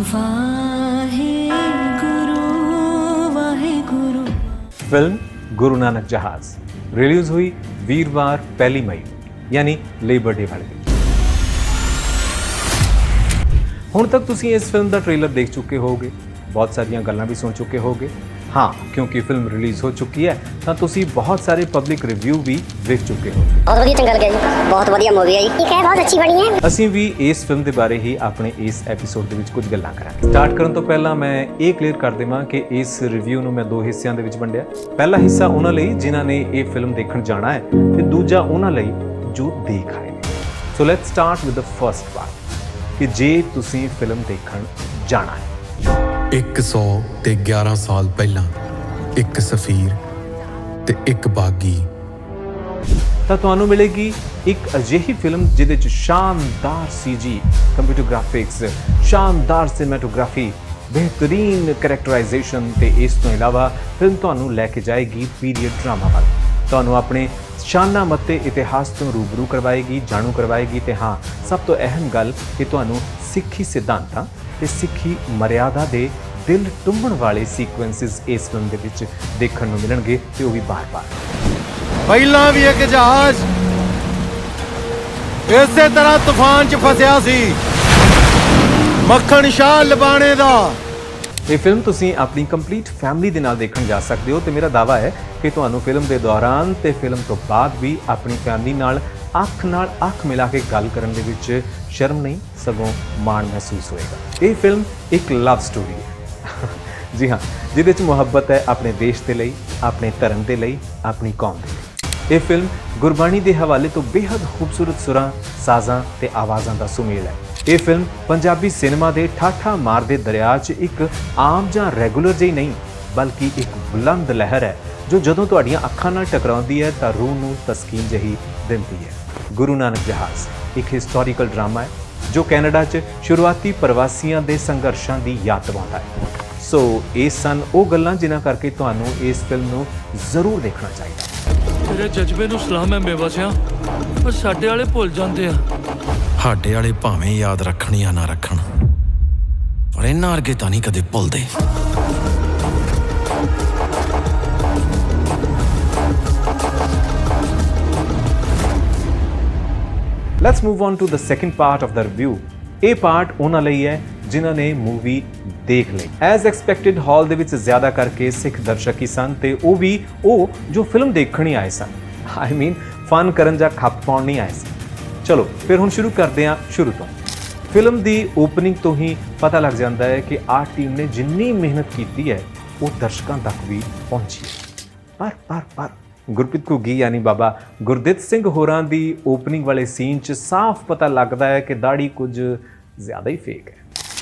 Waheguru Waheguru film Guru Nanak Jahaz release ਹੋਈ ਵੀਰਵਾਰ ਪਹਿਲੀ ਮਈ ਯਾਨੀ ਲੇਬਰ ਡੇ ਵਾਲੇ ਦਿਨ ਹੁਣ ਤੱਕ ਤੁਸੀਂ ਇਸ ਫਿਲਮ ਦਾ ਟ੍ਰੇਲਰ ਦੇਖ ਚੁੱਕੇ ਹੋਵੋਗੇ ਬਹੁਤ ਸਾਰੀਆਂ ਗੱਲਾਂ ਵੀ ਸੁਣ ਚੁੱਕੇ ਹੋਵੋਗੇ ਹਾਂ ਕਿਉਂਕਿ ਫਿਲਮ ਰਿਲੀਜ਼ ਹੋ ਚੁੱਕੀ ਹੈ ਤਾਂ ਤੁਸੀਂ ਬਹੁਤ ਸਾਰੇ ਪਬਲਿਕ ਰਿਵਿਊ ਵੀ ਦੇਖ ਚੁੱਕੇ ਹੋਵੋਗੇ ਬਹੁਤ ਵਧੀਆ ਚੰਗਾ ਲੱਗਿਆ ਜੀ। ਬਹੁਤ ਵਧੀਆ ਮੂਵੀ ਹੈ ਜੀ। ਠੀਕ ਹੈ ਬਹੁਤ ਅੱਛੀ ਬਣੀ ਹੈ। ਅਸੀਂ ਵੀ ਇਸ ਫਿਲਮ ਦੇ ਬਾਰੇ ਹੀ ਆਪਣੇ ਇਸ ਐਪੀਸੋਡ ਦੇ ਵਿੱਚ ਕੁਝ ਗੱਲਾਂ ਕਰਾਂਗੇ। ਸਟਾਰਟ ਕਰਨ ਤੋਂ ਪਹਿਲਾਂ ਮੈਂ ਇਹ ਕਲੀਅਰ ਕਰ ਦੇਵਾਂ ਕਿ ਇਸ ਰਿਵਿਊ ਨੂੰ ਮੈਂ ਦੋ ਹਿੱਸਿਆਂ ਦੇ ਵਿੱਚ ਵੰਡਿਆ। ਪਹਿਲਾ ਹਿੱਸਾ ਉਹਨਾਂ ਲਈ ਜਿਨ੍ਹਾਂ ਨੇ ਇਹ ਫਿਲਮ ਦੇਖਣ ਜਾਣਾ ਹੈ ਤੇ ਦੂਜਾ ਉਹਨਾਂ ਲਈ ਜੋ ਦੇਖ ਆਏ ਨੇ। So let's start with the first part ਕਿ ਜੇ ਤੁਸੀਂ ਫਿਲਮ ਦੇਖਣ ਜਾਣਾ ਹੈ 100 ਤੇ 11 ਸਾਲ ਪਹਿਲਾਂ ਇੱਕ ਸਫੀਰ ਤੇ ਇੱਕ ਬਾਗੀ। ਤਾਂ ਤੁਹਾਨੂੰ ਮਿਲੇਗੀ ਇੱਕ ਅਜਿਹੀ ਫਿਲਮ ਜਿਹਦੇ ਚ ਸ਼ਾਨਦਾਰ ਸੀਜੀ ਕੰਪਿਊਟਰ ਗ੍ਰਾਫਿਕਸ ਸ਼ਾਨਦਾਰ ਸਿਨੇਮੈਟੋਗ੍ਰਾਫੀ ਬਿਹਤਰੀਨ ਕੈਰੈਕਟਰਾਈਜੇਸ਼ਨ ਤੇ ਇਸ ਤੋਂ ਇਲਾਵਾ ਫਿਲਮ ਤੁਹਾਨੂੰ ਲੈ ਕੇ ਜਾਏਗੀ ਪੀਰੀਅਡ ਡਰਾਮਾ ਵੱਲ। ਤੁਹਾਨੂੰ ਆਪਣੇ ਸ਼ਾਨਾ ਮੱਤੇ ਇਤਿਹਾਸ ਤੋਂ ਰੂਬਰੂ ਕਰਵਾਏਗੀ, ਜਾਣੂ ਕਰਵਾਏਗੀ ਤੇ ਹਾਂ, ਸਭ ਤੋਂ ਅਹਿਮ ਗੱਲ ਕਿ ਤੁਹਾਨੂੰ ਸਿੱਖੀ ਸਿਧਾਂਤਾਂ ਤੇ ਸਿੱਖੀ ਮਰਿਆਦਾ ਦੇ ਦਿਲ ਟੁੰਬਣ ਵਾਲੇ ਸੀਕੁਐਂਸਸ ਇਸ ਫਿਲਮ ਦੇ ਵਿੱਚ ਦੇਖਣ ਨੂੰ ਮਿਲਣਗੇ ਤੇ ਉਹ ਵੀ ਬਾਰ-ਬਾਰ ਪਹਿਲਾਂ ਵੀ ਇੱਕ ਜਹਾਜ਼ ਇਸੇ ਤਰ੍ਹਾਂ ਤੂਫਾਨ 'ਚ ਫਸਿਆ ਸੀ। ਮੱਖਣ ਸ਼ਾਹ ਲਬਾਣੇ ਦਾ। ਇਹ ਫਿਲਮ ਤੁਸੀਂ ਆਪਣੀ ਕੰਪਲੀਟ ਫੈਮਿਲੀ ਦੇ ਨਾਲ ਦੇਖਣ ਜਾ ਸਕਦੇ ਹੋ ਤੇ ਮੇਰਾ ਦਾਵਾ ਹੈ ਕਿ ਤੁਹਾਨੂੰ ਫਿਲਮ ਦੇ ਦੌਰਾਨ ਤੇ ਫਿਲਮ ਤੋਂ ਬਾਅਦ ਵੀ ਆਪਣੀ ਫੈਮਿਲੀ ਨਾਲ ਅੱਖ ਨਾਲ ਅੱਖ ਮਿਲਾ ਕੇ ਗੱਲ ਕਰਨ ਦੇ ਵਿੱਚ ਸ਼ਰਮ ਨਹੀਂ ਸਗੋਂ ਮਾਣ ਮਹਿਸੂਸ ਹੋਏਗਾ। ਇਹ ਫਿਲਮ ਇੱਕ ਲਵ ਸਟੋਰੀ ਹੈ। ਜੀ ਹਾਂ, ਜਿਹਦੇ 'ਚ ਮੁਹੱਬਤ ਹੈ ਆਪਣੇ ਦੇਸ਼ ਦੇ ਲਈ, ਆਪਣੇ ਧਰਮ ਦੇ ਲਈ, ਆਪਣੀ ਕੌਮ ਦੇ ਲਈ। ਇਹ ਫਿਲਮ ਗੁਰਬਾਣੀ ਦੇ ਹਵਾਲੇ ਤੋਂ ਬੇहद ਖੂਬਸੂਰਤ ਸੁਰਾਂ, ਸਾਜ਼ਾਂ ਤੇ ਆਵਾਜ਼ਾਂ ਦਾ ਸੁਮੇਲ ਹੈ। ਇਹ ਫਿਲਮ ਪੰਜਾਬੀ ਸਿਨੇਮਾ ਦੇ ਠਾਠਾ ਮਾਰਦੇ ਦਰਿਆ 'ਚ ਇੱਕ ਆਮ ਜਾਂ ਰੈਗੂਲਰ ਜਿਹੀ ਨਹੀਂ, ਬਲਕਿ ਇੱਕ ਬੁਲੰਦ ਲਹਿਰ ਹੈ, ਜੋ ਜਦੋਂ ਤੁਹਾਡੀਆਂ ਅੱਖਾਂ ਨਾਲ ਟਕਰਾਉਂਦੀ ਹੈ ਤਾਂ ਰੂਹ ਨੂੰ ਤਸਕੀਨ ਜਹੀ ਦਿੰਦੀ ਹੈ। ਗੁਰੂ ਨਾਨਕ ਜਹਾਜ਼ ਇੱਕ ਹਿਸਟੋਰੀਕਲ ਡਰਾਮਾ ਹੈ। ਜੋ ਕੈਨੇਡਾ 'ਚ ਸ਼ੁਰੂਆਤੀ ਪ੍ਰਵਾਸੀਆਂ ਦੇ ਸੰਘਰਸ਼ਾਂ ਦੀ ਯਾਦ ਦਿਵਾਉਂਦਾ ਹੈ। ਸੋ ਇਹ ਸਨ ਉਹ ਗੱਲਾਂ ਜਿਨ੍ਹਾਂ ਕਰਕੇ ਤੁਹਾਨੂੰ ਇਸ ਫਿਲਮ ਨੂੰ ਜ਼ਰੂਰ ਦੇਖਣਾ ਚਾਹੀਦਾ ਹੈ। ਤੇਰੇ ਜਜ਼ਬੇ ਨੂੰ ਸਲਾਮ ਹੈ ਬੇਵਸਿਆ ਪਰ ਸਾਡੇ ਵਾਲੇ ਭੁੱਲ ਜਾਂਦੇ ਆ। ਸਾਡੇ ਵਾਲੇ ਭਾਵੇਂ ਯਾਦ ਰੱਖਣ ਜਾਂ ਨਾ ਰੱਖਣ ਪਰ ਇਹਨਾਂ ਵਰਗੇ ਤਾਂ ਨਹੀਂ ਕਦੇ ਭੁੱਲਦੇ। Let's move on to the second part of the review ਇਹ ਪਾਰਟ ਉਹਨਾਂ ਲਈ ਹੈ ਜਿਨ੍ਹਾਂ ਨੇ ਮੂਵੀ ਦੇਖ ਲਈ। ਐਜ਼ ਐਕਸਪੈਕਟਿਡ ਹਾਲ ਦੇ ਵਿੱਚ ਜ਼ਿਆਦਾ ਕਰਕੇ ਸਿੱਖ ਦਰਸ਼ਕ ਹੀ ਸਨ ਤੇ ਉਹ ਵੀ ਉਹ ਜੋ ਫਿਲਮ ਦੇਖਣ ਹੀ ਆਏ ਸਨ। ਆਈ ਮੀਨ ਫਨ ਕਰਨ ਜਾਂ ਖੱਪ ਪਾਉਣ ਨਹੀਂ ਆਏ ਸਨ। ਚਲੋ, ਫਿਰ ਹੁਣ ਸ਼ੁਰੂ ਕਰਦੇ ਹਾਂ ਸ਼ੁਰੂ ਤੋਂ। ਫਿਲਮ ਦੀ ਓਪਨਿੰਗ ਤੋਂ ਹੀ ਪਤਾ ਲੱਗ ਜਾਂਦਾ ਹੈ ਕਿ ਆਰਟ ਟੀਮ ਨੇ ਜਿੰਨੀ ਮਿਹਨਤ ਕੀਤੀ ਹੈ, ਉਹ ਦਰਸ਼ਕਾਂ ਤੱਕ ਵੀ ਪਹੁੰਚੀ ਹੈ। ਪਰ ਪਰ ਪਰ ਗੁਰਪ੍ਰੀਤ ਘੁੱਗੀ ਯਾਨੀ ਬਾਬਾ ਗੁਰਦਿੱਤ ਸਿੰਘ ਹੋਰਾਂ ਦੀ ਓਪਨਿੰਗ ਵਾਲੇ ਸੀਨ 'ਚ ਸਾਫ਼ ਪਤਾ ਲੱਗਦਾ ਹੈ ਕਿ ਦਾੜੀ ਕੁਝ ਜ਼ਿਆਦਾ ਹੀ ਫੇਕ ਹੈ।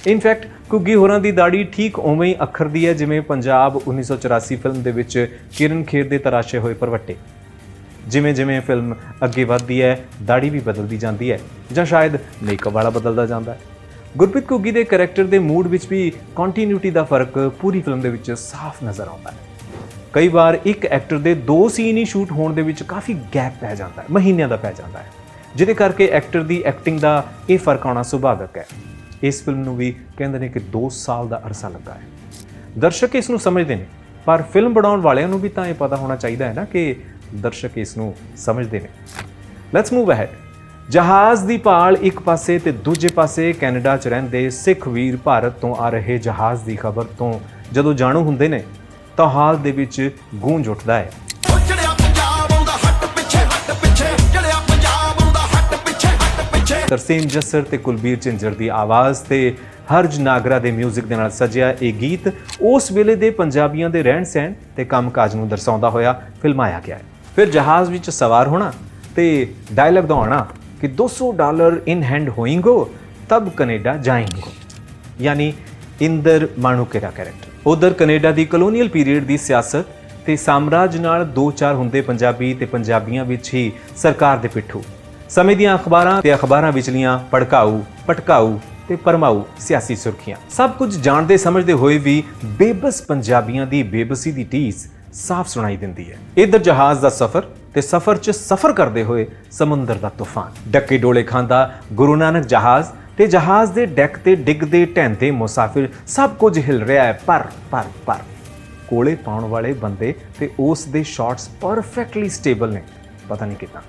ਇਨਫੈਕਟ ਘੁੱਗੀ ਹੋਰਾਂ ਦੀ ਦਾੜੀ ਠੀਕ ਉਵੇਂ ਹੀ ਅੱਖਰਦੀ ਹੈ ਜਿਵੇਂ ਪੰਜਾਬ 1984 ਫਿਲਮ ਦੇ ਵਿੱਚ ਕਿਰਨ ਖੇਰ ਦੇ ਤਰਾਸ਼ੇ ਹੋਏ ਪਰਵੱਟੇ ਜਿਵੇਂ ਜਿਵੇਂ ਫਿਲਮ ਅੱਗੇ ਵੱਧਦੀ ਹੈ ਦਾੜੀ ਵੀ ਬਦਲਦੀ ਜਾਂਦੀ ਹੈ ਜਾਂ ਸ਼ਾਇਦ ਮੇਕਅਪ ਵਾਲਾ ਬਦਲਦਾ ਜਾਂਦਾ ਹੈ। ਗੁਰਪ੍ਰੀਤ ਘੁੱਗੀ ਦੇ ਕੈਰੈਕਟਰ ਦੇ ਮੂਡ ਵਿੱਚ ਵੀ ਕੰਟੀਨਿਊਟੀ ਦਾ ਫ਼ਰਕ ਪੂਰੀ ਫਿਲਮ ਦੇ ਵਿੱਚ ਸਾਫ਼ ਨਜ਼ਰ ਆਉਂਦਾ ਹੈ। ਕਈ ਵਾਰ ਇੱਕ ਐਕਟਰ ਦੇ ਦੋ ਸੀਨ ਹੀ ਸ਼ੂਟ ਹੋਣ ਦੇ ਵਿੱਚ ਕਾਫੀ ਗੈਪ ਪੈ ਜਾਂਦਾ ਹੈ, ਮਹੀਨਿਆਂ ਦਾ ਪੈ ਜਾਂਦਾ ਹੈ। ਜਿਹਦੇ ਕਰਕੇ ਐਕਟਰ ਦੀ ਐਕਟਿੰਗ ਦਾ ਇਹ ਫ਼ਰਕ ਆਉਣਾ ਸੁਭਾਵਿਕ ਹੈ। ਇਸ ਫਿਲਮ ਨੂੰ ਵੀ ਕਹਿੰਦੇ ਨੇ ਕਿ 2 ਸਾਲ ਦਾ ਅਰਸਾ ਲੱਗਾ ਹੈ। ਦਰਸ਼ਕ ਇਸ ਨੂੰ ਸਮਝਦੇ ਨੇ, ਪਰ ਫਿਲਮ ਬਣਾਉਣ ਵਾਲਿਆਂ ਨੂੰ ਵੀ ਤਾਂ ਇਹ ਪਤਾ ਹੋਣਾ ਚਾਹੀਦਾ ਹੈ ਨਾ ਕਿ ਦਰਸ਼ਕ ਇਸ ਨੂੰ ਸਮਝਦੇ ਨੇ। ਲੈਟਸ ਮੂਵ ਅਹੈਡ ਜਹਾਜ਼ ਦੀ ਭਾਲ ਇੱਕ ਪਾਸੇ ਤੇ ਦੂਜੇ ਪਾਸੇ ਕੈਨੇਡਾ 'ਚ ਰਹਿੰਦੇ ਸਿੱਖ ਵੀਰ ਭਾਰਤ ਤੋਂ ਆ ਰਹੇ ਜਹਾਜ਼ ਦੀ ਖਬਰ ਤੋਂ ਜਦੋਂ ਜਾਣੂ ਹੁੰਦੇ ਨੇ ਤਾਂ ਹਾਲ ਦੇ ਵਿੱਚ ਗੂੰਜ ਉੱਠਦਾ ਹੈ। ਤਰਸੇਮ ਜੱਸਰ ਤੇ ਕੁਲਬੀਰ ਝਿੰਜਰ ਦੀ ਆਵਾਜ਼ ਤੇ ਹਰਜ ਨਾਗਰਾ ਦੇ 뮤직 ਦੇ ਨਾਲ ਸਜਿਆ ਇਹ ਗੀਤ ਉਸ ਵੇਲੇ ਦੇ ਪੰਜਾਬੀਆਂ ਦੇ ਰਹਿਣ ਸਹਿਣ ਤੇ ਕੰਮਕਾਜ ਨੂੰ ਦਰਸਾਉਂਦਾ ਹੋਇਆ ਫਿਲਮਾਇਆ ਗਿਆ ਹੈ। ਫਿਰ ਜਹਾਜ਼ ਵਿੱਚ ਸਵਾਰ ਹੋਣਾ ਤੇ ਡਾਇਲੌਗ ਦਵਾਉਣਾ ਕਿ 200 ਡਾਲਰ ਇਨ ਹੈਂਡ ਹੋਇੰਗੋ ਤਬ ਕੈਨੇਡਾ ਜਾਏਂਗੋ। ਯਾਨੀ ਇੰਦਰ ਮਾਣੂਕੇ ਦਾ ਕੈਰੈਕਟਰ ਉਧਰ ਕੈਨੇਡਾ ਦੀ ਕਲੋਨੀਅਲ ਪੀਰੀਅਡ ਦੀ ਸਿਆਸਤ ਤੇ ਸਾਮਰਾਜ ਨਾਲ ਦੋ ਚਾਰ ਹੁੰਦੇ ਪੰਜਾਬੀ ਤੇ ਪੰਜਾਬੀਆਂ ਵਿੱਚ ਹੀ ਸਰਕਾਰ ਦੇ ਪਿੱਠੂ। ਸਮੇਂ ਦੀਆਂ ਅਖਬਾਰਾਂ ਤੇ ਅਖਬਾਰਾਂ ਵਿਚਲੀਆਂ ਭੜਕਾਊ ਪਟਕਾਊ ਤੇ ਪਰਮਾਊ ਸਿਆਸੀ ਸੁਰਖੀਆਂ। ਸਭ ਕੁਝ ਜਾਣਦੇ ਸਮਝਦੇ ਹੋਏ ਵੀ ਬੇਬਸ ਪੰਜਾਬੀਆਂ ਦੀ ਬੇਬਸੀ ਦੀ ਟੀਸ ਸਾਫ਼ ਸੁਣਾਈ ਦਿੰਦੀ ਹੈ। ਇਧਰ ਜਹਾਜ਼ ਦਾ ਸਫ਼ਰ ਤੇ ਸਫ਼ਰ 'ਚ ਸਫ਼ਰ ਕਰਦੇ ਹੋਏ ਸਮੁੰਦਰ ਦਾ ਤੂਫਾਨ। ਡੱਕੇ ਡੋਲੇ ਖਾਂਦਾ ਗੁਰੂ ਨਾਨਕ ਜਹਾਜ਼ ਤੇ ਜਹਾਜ਼ ਦੇ ਡੈਕ ਤੇ ਡਿੱਗਦੇ ਢੈਂਦੇ ਮੁਸਾਫਿਰ ਸਭ ਕੁਝ ਹਿਲ ਰਿਹਾ ਹੈ। ਪਰ ਪਰ ਪਰ ਕੋਲੇ ਪਾਉਣ ਵਾਲੇ ਬੰਦੇ ਤੇ ਉਸ ਦੇ ਸ਼ਾਟਸ ਪਰਫੈਕਟਲੀ ਸਟੇਬਲ ਨੇ। ਪਤਾ ਨਹੀਂ ਕਿਦਾਂ।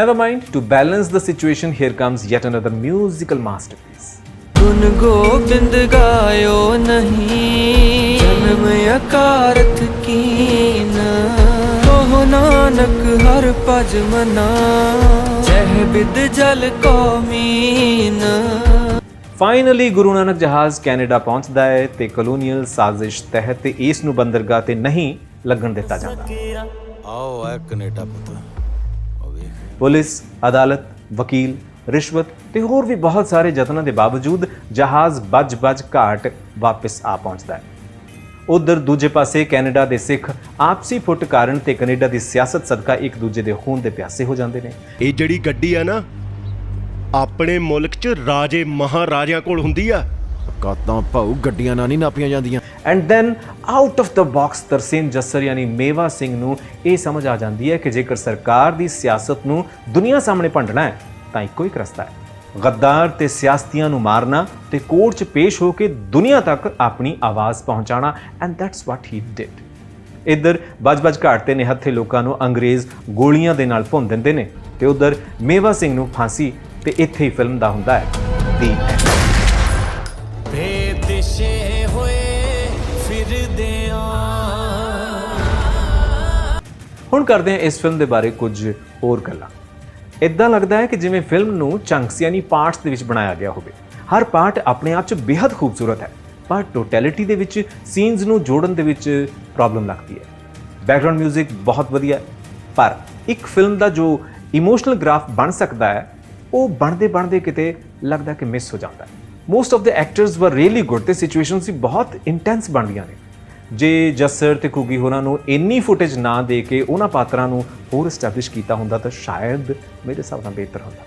Never mind to balance the situation, here comes yet another musical masterpiece. ਗੁਣ ਗੋਬਿੰਦ ਗਾਇਓ ਨਹੀਂ ਜਨਮ ਅਕਾਰਥ ਕੀਨ। ਕਹੋ ਨਾਨਕ ਹਰ ਭਜ ਮਨਾ। ਜਹ ਬਿਦ ਜਲ ਕੋ ਮੀਨ। ਫਾਈਨਲੀ ਗੁਰੂ ਨਾਨਕ ਜਹਾਜ਼ ਕੈਨੇਡਾ ਪਹੁੰਚਦਾ ਹੈ ਤੇ ਕਲੋਨੀਅਲ ਸਾਜ਼ਿਸ਼ ਤਹਿਤ ਇਸ ਨੂੰ ਬੰਦਰਗਾਹ ਤੇ ਨਹੀਂ ਲੱਗਣ ਦਿੱਤਾ ਜਾਂਦਾ। ਆਓ ਐ ਕੈਨੇਡਾ ਪੁੱਤ। ਉਹ ਵੇਖ। ਪੁਲਿਸ ਅਦਾਲਤ ਵਕੀਲ ਰਿਸ਼ਵਤ ਤੇ ਹੋਰ ਵੀ ਬਹੁਤ ਸਾਰੇ ਯਤਨਾਂ ਦੇ ਬਾਵਜੂਦ ਜਹਾਜ਼ ਵੱਜ-ਵੱਜ ਘਾਟ ਵਾਪਸ ਆ ਪਹੁੰਚਦਾ ਹੈ। ਉਧਰ ਦੂਜੇ ਪਾਸੇ ਕੈਨੇਡਾ ਦੇ ਸਿੱਖ ਆਪਸੀ ਫੁੱਟ ਕਾਰਨ ਤੇ ਕੈਨੇਡਾ ਦੀ ਸਿਆਸਤ ਸਦਕਾ ਇੱਕ ਦੂਜੇ ਦੇ ਖੂਨ ਦੇ ਪਿਆਸੇ ਹੋ ਜਾਂਦੇ ਨੇ। ਇਹ ਜਿਹੜੀ ਗੱਡੀ ਆ ਨਾ ਆਪਣੇ ਮੁਲਕ 'ਚ ਰਾਜੇ ਮਹਾਰਾਜਿਆਂ ਕੋਲ ਹੁੰਦੀ ਆ। ਕਾਤਾਂ ਭਾਉ ਗੱਡੀਆਂ ਨਾਲ ਨਹੀਂ ਨਾਪੀਆਂ ਜਾਂਦੀਆਂ। And then out of the box Tarsem Jassar ਯਾਨੀ ਮੇਵਾ ਸਿੰਘ ਨੂੰ ਇਹ ਸਮਝ ਆ ਜਾਂਦੀ ਹੈ ਕਿ ਜੇਕਰ ਸਰਕਾਰ ਦੀ ਸਿਆਸਤ ਨੂੰ ਦੁਨੀਆ ਸਾਹਮਣੇ ਭੰਡਣਾ ਹੈ ਤਾਂ ਇੱਕੋ ਇੱਕ ਰਸਤਾ ਹੈ। ਗੱਦਾਰ ਤੇ ਸਿਆਸਤੀਆਂ ਨੂੰ ਮਾਰਨਾ ਤੇ ਕੋਰਟ 'ਚ ਪੇਸ਼ ਹੋ ਕੇ ਦੁਨੀਆ ਤੱਕ ਆਪਣੀ ਆਵਾਜ਼ ਪਹੁੰਚਾਉਣਾ and that's what he did ਇੱਧਰ ਬਜ-ਬਜ ਘਾਟ ਤੇ ਨਿਹੱਥੇ ਲੋਕਾਂ ਨੂੰ ਅੰਗਰੇਜ਼ ਗੋਲੀਆਂ ਦੇ ਨਾਲ ਭੁੰਨ ਦਿੰਦੇ ਨੇ ਤੇ ਉਧਰ ਮੇਵਾ ਸਿੰਘ ਨੂੰ ਫਾਂਸੀ ਤੇ ਇੱਥੇ ਹੀ ਫਿਲਮ ਦਾ ਹੁੰਦਾ ਹੈ ਦੀ end. ਬੇਦਿਸ਼ੇ ਹੋਏ ਫਿਰਦੇ ਆ ਹੁਣ ਕਰਦੇ ਹਾਂ ਇਸ ਫਿਲਮ ਦੇ ਬਾਰੇ ਕੁਝ ਹੋਰ ਗੱਲਾਂ ਇਦਾਂ ਲੱਗਦਾ ਹੈ ਕਿ ਜਿਵੇਂ ਫਿਲਮ ਨੂੰ ਚੰਕਸ ਯਾਨੀ ਪਾਰਟਸ ਦੇ ਵਿੱਚ ਬਣਾਇਆ ਗਿਆ ਹੋਵੇ। ਹਰ ਪਾਰਟ ਆਪਣੇ ਆਪ 'ਚ ਬੇहद ਖੂਬਸੂਰਤ ਹੈ, ਪਰ ਟੋਟੈਲਿਟੀ ਦੇ ਵਿੱਚ ਸੀਨਸ ਨੂੰ ਜੋੜਨ ਦੇ ਵਿੱਚ ਪ੍ਰੋਬਲਮ ਲੱਗਦੀ ਹੈ। ਬੈਕਗ੍ਰਾਉਂਡ 뮤직 ਬਹੁਤ ਵਧੀਆ ਹੈ, ਪਰ ਇੱਕ ਫਿਲਮ ਦਾ ਜੋ ਇਮੋਸ਼ਨਲ ਗ੍ਰਾਫ ਬਣ ਸਕਦਾ ਹੈ, ਉਹ ਬਣਦੇ ਬਣਦੇ ਕਿਤੇ ਲੱਗਦਾ ਕਿ ਮਿਸ ਹੋ ਜਾਂਦਾ ਹੈ। Most of the actors were really good ਤੇ ਸਿਚੁਏਸ਼ਨਸ ਵੀ ਬਹੁਤ ਇੰਟੈਂਸ ਬਣਦੀਆਂ ਨੇ। ਜੇ ਜੱਸਰ ਤੇ ਕੁਗੀ ਹੋਰਾਂ ਨੂੰ ਇੰਨੀ ਫੁਟੇਜ ਨਾ ਦੇ ਕੇ ਉਹਨਾਂ ਪਾਤਰਾਂ ਨੂੰ ਹੋਰ ਐਸਟੈਬਲਿਸ਼ ਕੀਤਾ ਹੁੰਦਾ ਤਾਂ ਸ਼ਾਇਦ ਮੇਰੇ ਹਿਸਾਬ ਨਾਲ ਬਿਹਤਰ ਹੁੰਦਾ।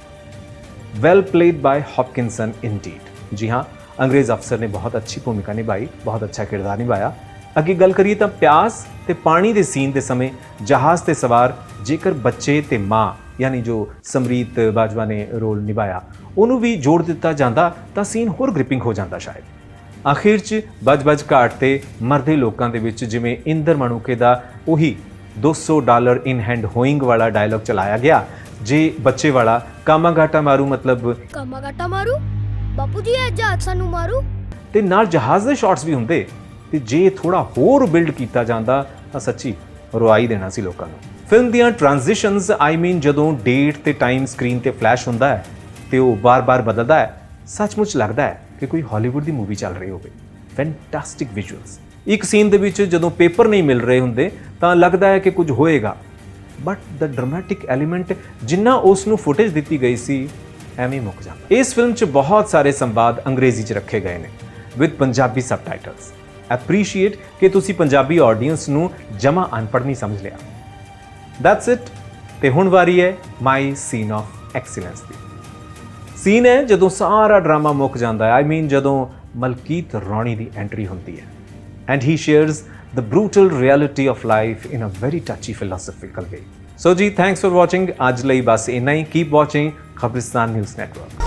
ਵੈਲ ਪਲੇਡ ਬਾय ਹੌਪਕਿੰਸਨ ਇਨਡੀਡ ਜੀ ਹਾਂ, ਅੰਗਰੇਜ਼ ਅਫਸਰ ਨੇ ਬਹੁਤ ਅੱਛੀ ਭੂਮਿਕਾ ਨਿਭਾਈ, ਬਹੁਤ ਅੱਛਾ ਕਿਰਦਾਰ ਨਿਭਾਇਆ। ਅੱਗੇ ਗੱਲ ਕਰੀਏ ਤਾਂ ਪਿਆਸ ਤੇ ਪਾਣੀ ਦੇ ਸੀਨ ਦੇ ਸਮੇਂ ਜਹਾਜ਼ ਤੇ ਸਵਾਰ ਜੇਕਰ ਬੱਚੇ ਤੇ ਮਾਂ, ਯਾਨੀ ਜੋ ਸਮਰੀਤ ਬਾਜਵਾ ਨੇ ਰੋਲ ਨਿਭਾਇਆ, ਉਹਨੂੰ ਵੀ ਜੋੜ ਦਿੱਤਾ ਜਾਂਦਾ ਤਾਂ ਸੀਨ ਹੋਰ ਗ੍ਰਿਪਿੰਗ ਹੋ ਜਾਂਦਾ ਸ਼ਾਇਦ। ਆਖਿਰ 'ਚ ਬਜ-ਬਜ ਘਾਟ ਤੇ ਮਰਦੇ ਲੋਕਾਂ ਦੇ ਵਿੱਚ ਜਿਵੇਂ ਇੰਦਰ ਮਣੂਕੇ ਦਾ ਉਹੀ 200 ਡਾਲਰ ਇਨ ਹੈਂਡ ਹੋਇੰਗ ਵਾਲਾ ਡਾਇਲੌਗ ਚਲਾਇਆ ਗਿਆ ਜੇ ਬੱਚੇ ਵਾਲਾ ਕਾਮਾ ਘਾਟਾ ਮਾਰੂ ਮਤਲਬ ਕਾਮਾ ਗਾਟਾ ਮਾਰੂ? ਬਾਪੂ ਜੀ ਇਹ ਜਹਾਜ਼ ਸਾਨੂੰ ਮਾਰੂ? ਤੇ ਨਾਲ ਜਹਾਜ਼ ਦੇ ਸ਼ਾਟਸ ਵੀ ਹੁੰਦੇ ਤੇ ਜੇ ਥੋੜਾ ਹੋਰ ਬਿਲਡ ਕੀਤਾ ਜਾਂਦਾ ਤਾਂ ਸੱਚੀ ਰੁਆਈ ਦੇਣਾ ਸੀ ਲੋਕਾਂ ਨੂੰ। ਫਿਲਮ ਦੀਆਂ ਟ੍ਰਾਂਜੀਸ਼ਨਸ ਆਈ ਮੀਨ ਜਦੋਂ ਡੇਟ ਤੇ ਟਾਈਮ ਸਕਰੀਨ ਤੇ ਫਲੈਸ਼ ਹੁੰਦਾ ਹੈ ਤੇ ਉਹ ਬਾਰ-ਬਾਰ ਬਦਲਦਾ ਹੈ ਸੱਚਮੁੱਚ ਲੱਗਦਾ ਹੈ। ਕਿ ਕੋਈ ਹਾਲੀਵੁੱਡ ਦੀ ਮੂਵੀ ਚੱਲ ਰਹੀ ਹੋਵੇ। ਫੈਂਟਾਸਟਿਕ ਵਿਜ਼ੂਅਲਸ ਇੱਕ ਸੀਨ ਦੇ ਵਿੱਚ ਜਦੋਂ ਪੇਪਰ ਨਹੀਂ ਮਿਲ ਰਹੇ ਹੁੰਦੇ, ਤਾਂ ਲੱਗਦਾ ਹੈ ਕਿ ਕੁਝ ਹੋਏਗਾ। ਬਟ ਦ ਡਰਾਮੈਟਿਕ ਐਲੀਮੈਂਟ ਜਿੰਨਾ ਉਸ ਨੂੰ ਫੁਟੇਜ ਦਿੱਤੀ ਗਈ ਸੀ, ਐਵੇਂ ਮੁੱਕ ਜਾਂਦਾ। ਇਸ ਫਿਲਮ 'ਚ ਬਹੁਤ ਸਾਰੇ ਸੰਵਾਦ ਅੰਗਰੇਜ਼ੀ 'ਚ ਰੱਖੇ ਗਏ ਨੇ ਵਿਦ ਪੰਜਾਬੀ ਸਬਟਾਈਟਲਸ ਐਪਰੀਸ਼ੀਏਟ ਕਿ ਤੁਸੀਂ ਪੰਜਾਬੀ ਆਡੀਅנס ਨੂੰ ਜਮਾ ਅਨਪੜ੍ਹ ਨਹੀਂ ਸਮਝ ਲਿਆ। ਦੈਟਸ ਇਟ ਤੇ ਹੁਣ ਵਾਰੀ ਹੈ ਮਾਈ ਸੀਨ ਆਫ ਐਕਸੀਲੈਂਸ ਦੀ। ਸੀਨ ਹੈ ਜਦੋਂ ਸਾਰਾ ਡਰਾਮਾ ਮੁੱਕ ਜਾਂਦਾ ਹੈ ਆਈ ਮੀਨ ਜਦੋਂ ਮਲਕੀਤ ਰਾਣੀ ਦੀ ਐਂਟਰੀ ਹੁੰਦੀ ਹੈ and he shares the brutal reality of life in a very touchy philosophical way so ਜੀ ਥੈਂਕਸ ਫॉर ਵਾਚਿੰਗ ਅੱਜ ਲਈ ਬਸ ਇੰਨਾ ਹੀ keep watching Khabristan news network